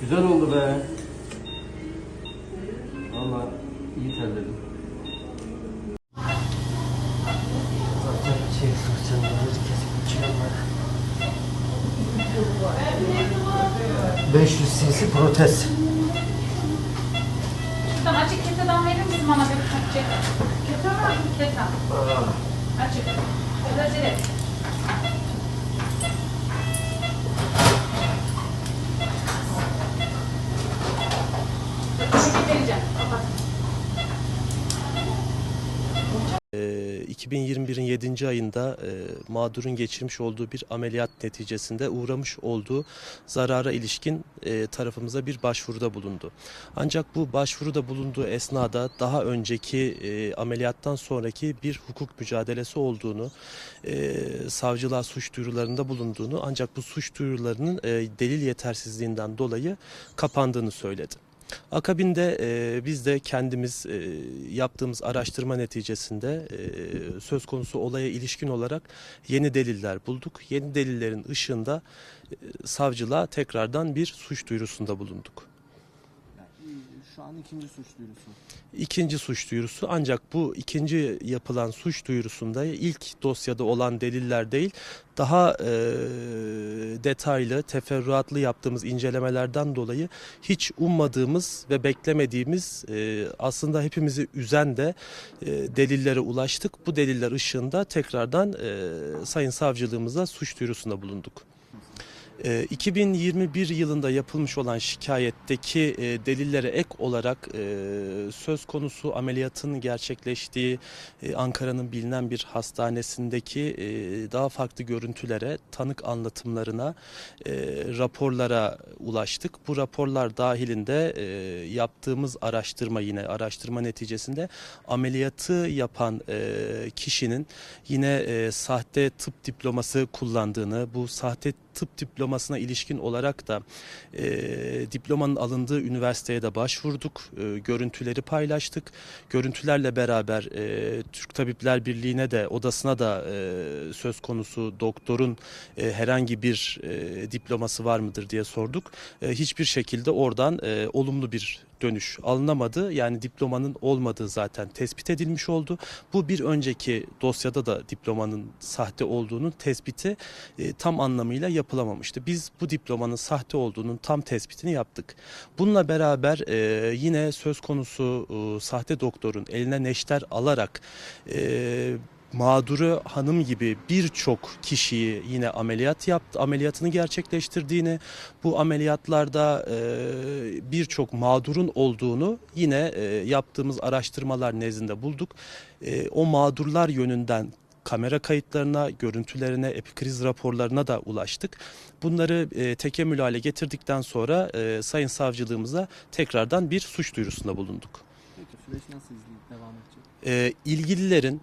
Güzel oldu be. Valla iyi terledim. Zaten şey fırçaları kesip uçuyorlar. 500 cc protez. Şuradan açık keteden verir misin bana bir açık? Kete var mı? Kete. Açık. Biraz vereceğim. Kapat. Ee, 2021'in 7. ayında e, mağdurun geçirmiş olduğu bir ameliyat neticesinde uğramış olduğu zarara ilişkin e, tarafımıza bir başvuruda bulundu. Ancak bu başvuruda bulunduğu esnada daha önceki e, ameliyattan sonraki bir hukuk mücadelesi olduğunu, e, savcılığa suç duyurularında bulunduğunu ancak bu suç duyurularının e, delil yetersizliğinden dolayı kapandığını söyledi. Akabinde e, biz de kendimiz e, yaptığımız araştırma neticesinde e, söz konusu olaya ilişkin olarak yeni deliller bulduk. Yeni delillerin ışığında e, savcılığa tekrardan bir suç duyurusunda bulunduk. Şu an ikinci suç duyurusu. İkinci suç duyurusu ancak bu ikinci yapılan suç duyurusunda ilk dosyada olan deliller değil daha e, detaylı, teferruatlı yaptığımız incelemelerden dolayı hiç ummadığımız ve beklemediğimiz e, aslında hepimizi üzen de e, delillere ulaştık. Bu deliller ışığında tekrardan e, Sayın Savcılığımıza suç duyurusunda bulunduk. E, 2021 yılında yapılmış olan şikayetteki e, delillere ek olarak e, söz konusu ameliyatın gerçekleştiği e, Ankara'nın bilinen bir hastanesindeki daha farklı görüntülere, tanık anlatımlarına, raporlara ulaştık. Bu raporlar dahilinde yaptığımız araştırma yine araştırma neticesinde ameliyatı yapan kişinin yine sahte tıp diploması kullandığını, bu sahte tıp diplomasına ilişkin olarak da e, diplomanın alındığı üniversiteye de başvurduk. E, görüntüleri paylaştık. Görüntülerle beraber e, Türk Tabipler Birliği'ne de odasına da e, söz konusu doktorun e, herhangi bir e, diploması var mıdır diye sorduk. E, hiçbir şekilde oradan e, olumlu bir dönüş alınamadı. Yani diplomanın olmadığı zaten tespit edilmiş oldu. Bu bir önceki dosyada da diplomanın sahte olduğunun tespiti e, tam anlamıyla yapılamamıştı. Biz bu diplomanın sahte olduğunun tam tespitini yaptık. Bununla beraber e, yine söz konusu e, sahte doktorun eline neşter alarak e, mağduru hanım gibi birçok kişiyi yine ameliyat yaptı, ameliyatını gerçekleştirdiğini, bu ameliyatlarda e, birçok mağdurun olduğunu yine e, yaptığımız araştırmalar nezdinde bulduk. E, o mağdurlar yönünden kamera kayıtlarına, görüntülerine, epikriz raporlarına da ulaştık. Bunları e, tekemmül hale getirdikten sonra e, Sayın Savcılığımıza tekrardan bir suç duyurusunda bulunduk. Peki süreç nasıl izleyip devam edecek? E, ilgililerin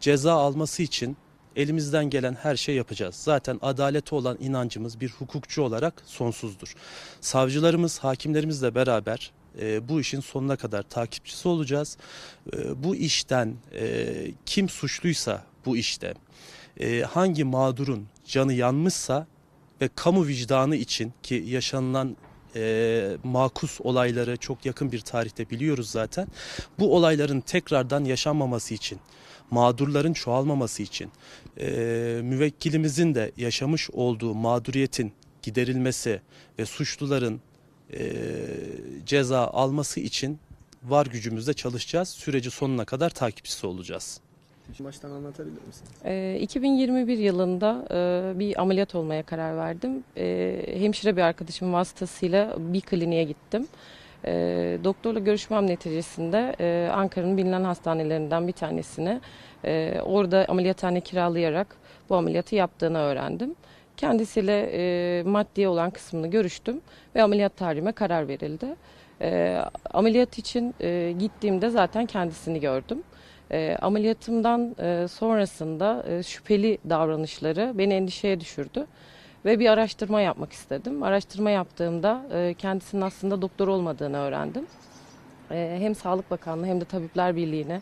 ceza alması için elimizden gelen her şey yapacağız. Zaten adalete olan inancımız bir hukukçu olarak sonsuzdur. Savcılarımız, hakimlerimizle beraber e, bu işin sonuna kadar takipçisi olacağız. E, bu işten e, kim suçluysa bu işte, e, hangi mağdurun canı yanmışsa ve kamu vicdanı için ki yaşanılan e, makus olayları çok yakın bir tarihte biliyoruz zaten. Bu olayların tekrardan yaşanmaması için, mağdurların çoğalmaması için, e, müvekkilimizin de yaşamış olduğu mağduriyetin giderilmesi ve suçluların e, ceza alması için var gücümüzle çalışacağız. Süreci sonuna kadar takipçisi olacağız. Baştan anlatabilir misin? Ee, 2021 yılında e, bir ameliyat olmaya karar verdim. E, hemşire bir arkadaşım vasıtasıyla bir kliniğe gittim. E, doktorla görüşmem neticesinde e, Ankara'nın bilinen hastanelerinden bir tanesine e, orada ameliyathane kiralayarak bu ameliyatı yaptığını öğrendim. Kendisiyle e, maddi olan kısmını görüştüm ve ameliyat tarihime karar verildi. E, ameliyat için e, gittiğimde zaten kendisini gördüm. E, ameliyatımdan e, sonrasında e, şüpheli davranışları beni endişeye düşürdü ve bir araştırma yapmak istedim. Araştırma yaptığımda e, kendisinin aslında doktor olmadığını öğrendim. E, hem Sağlık Bakanlığı hem de Tabipler Birliği'ne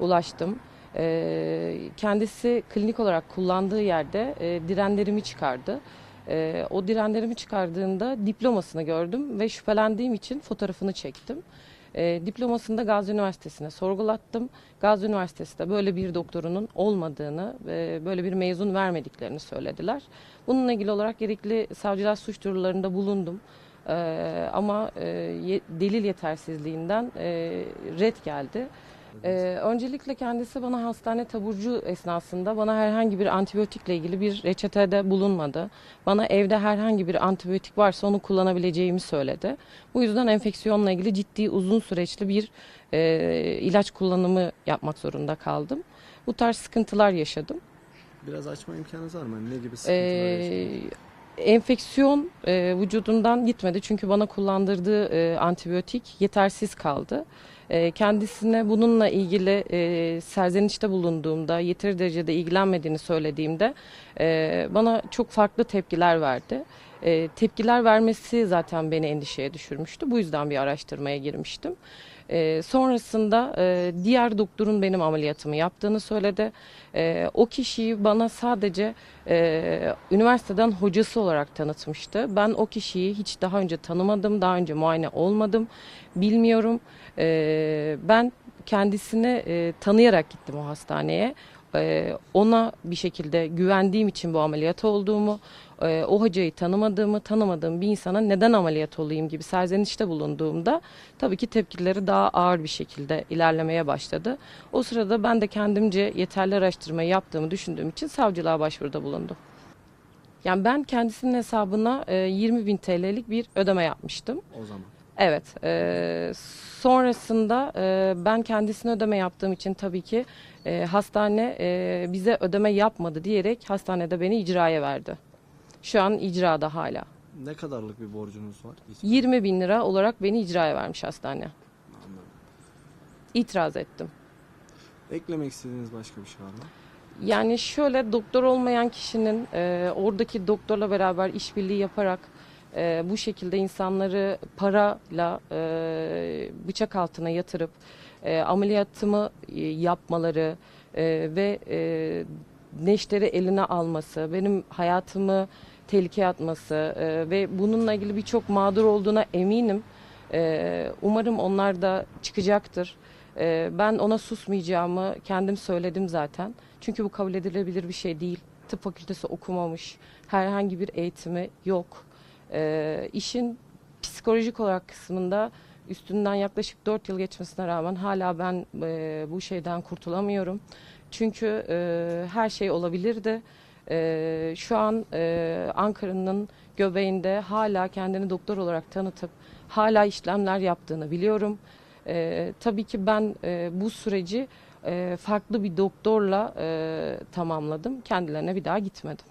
ulaştım. E, kendisi klinik olarak kullandığı yerde e, direnlerimi çıkardı. E, o direnlerimi çıkardığında diplomasını gördüm ve şüphelendiğim için fotoğrafını çektim. E, diplomasını da Gazi Üniversitesi'ne sorgulattım. Gazi Üniversitesi de böyle bir doktorunun olmadığını, e, böyle bir mezun vermediklerini söylediler. Bununla ilgili olarak gerekli savcılar suç duyurularında bulundum. E, ama e, delil yetersizliğinden e, red geldi. Ee, öncelikle kendisi bana hastane taburcu esnasında bana herhangi bir antibiyotikle ilgili bir reçetede bulunmadı. Bana evde herhangi bir antibiyotik varsa onu kullanabileceğimi söyledi. Bu yüzden enfeksiyonla ilgili ciddi uzun süreçli bir e, ilaç kullanımı yapmak zorunda kaldım. Bu tarz sıkıntılar yaşadım. Biraz açma imkanınız var mı? Hani Ne gibi sıkıntılar Ee, yaşadınız? Enfeksiyon e, vücudumdan gitmedi çünkü bana kullandırdığı e, antibiyotik yetersiz kaldı. E, kendisine bununla ilgili e, serzenişte bulunduğumda, yeteri derecede ilgilenmediğini söylediğimde e, bana çok farklı tepkiler verdi. E, tepkiler vermesi zaten beni endişeye düşürmüştü. Bu yüzden bir araştırmaya girmiştim. E, sonrasında e, diğer doktorun benim ameliyatımı yaptığını söyledi. E, o kişiyi bana sadece e, üniversiteden hocası olarak tanıtmıştı. Ben o kişiyi hiç daha önce tanımadım, daha önce muayene olmadım, bilmiyorum. E, ben kendisini e, tanıyarak gittim o hastaneye. E, ona bir şekilde güvendiğim için bu ameliyat olduğumu, e, o hocayı tanımadığımı, tanımadığım bir insana neden ameliyat olayım gibi serzenişte bulunduğumda tabii ki tepkileri daha ağır bir şekilde ilerlemeye başladı. O sırada ben de kendimce yeterli araştırmayı yaptığımı düşündüğüm için savcılığa başvuruda bulundum. Yani ben kendisinin hesabına e, 20 bin TL'lik bir ödeme yapmıştım. O zaman. Evet. e, sonrasında e, ben kendisine ödeme yaptığım için tabii ki e, hastane e, bize ödeme yapmadı diyerek hastanede beni icraya verdi. Şu an icrada hala. Ne kadarlık bir borcunuz var? Hiç 20 bin lira olarak beni icraya vermiş hastane. anlamadım. İtiraz ettim. Eklemek istediğiniz başka bir şey var mı? Yani şöyle doktor olmayan kişinin e, oradaki doktorla beraber işbirliği yaparak e, bu şekilde insanları parayla e, bıçak altına yatırıp e, ameliyatımı e, yapmaları e, ve e, neşteri eline alması, benim hayatımı tehlikeye atması e, ve bununla ilgili birçok mağdur olduğuna eminim. E, umarım onlar da çıkacaktır. E, ben ona susmayacağımı kendim söyledim zaten. Çünkü bu kabul edilebilir bir şey değil. Tıp fakültesi okumamış, herhangi bir eğitimi yok. E, işin psikolojik olarak kısmında üstünden yaklaşık 4 yıl geçmesine rağmen hala ben e, bu şeyden kurtulamıyorum. Çünkü e, her şey olabilirdi. E, şu an e, Ankara'nın göbeğinde hala kendini doktor olarak tanıtıp hala işlemler yaptığını biliyorum. E, tabii ki ben e, bu süreci e, farklı bir doktorla e, tamamladım. Kendilerine bir daha gitmedim.